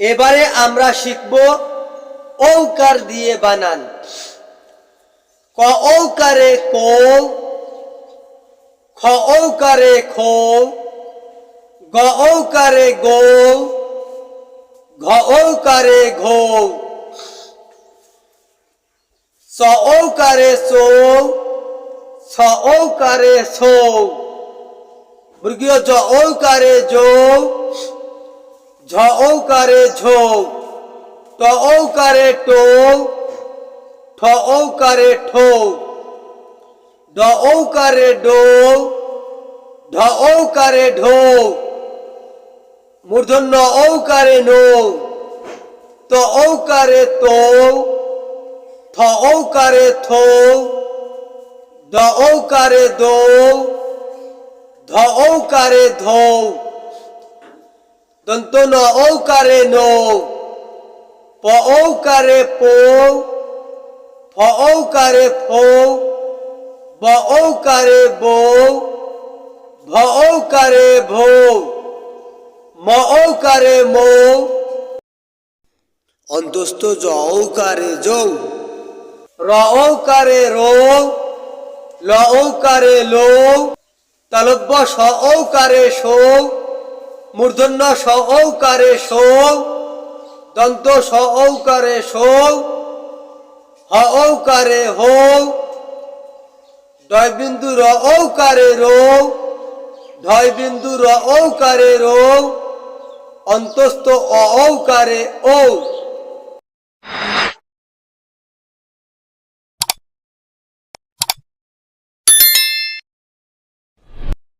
এবারে আমরা শিখব ঔকার দিয়ে বানান। ক ঔকারে কো, খ ঔকারে খো, গ ঔকারে গো, ঘ ঔকারে ঘো। স ঔকারে সো ছ ঔকারে সো। বর্গীয় জ ঔকারে যৌ ঝ ঔকারে ঝৌ ট ঔকারে টো ঠ ঔকারে ঠো ড ঔকারে ডো ঢ ঔকারে ঢো মূর্ধন্য ঔকারে নো ত ঔকারে তো থ ঔকারে থো দ ঔকারে দো ধ ঔকারে ধৌ দন্ত ন ঔকারে নো প ঔকারে পো ফ ঔকারে ফো ব ঔকারে বো ভ ঔকারে ভো ম ঔকারে মো অন্তস্থ জ ঔকারে যৌ র ঔকারে রো ল ঔকারে লো তালব্য স ঔকারে সো মূর্ধন্য স সো, দন্ত স ঔকারে হকারে হ ঔকারে হো ডয় বিন্দু র ঔকারে রো ঢয় বিন্দু র, অন্তস্থ অ ঔকারে ও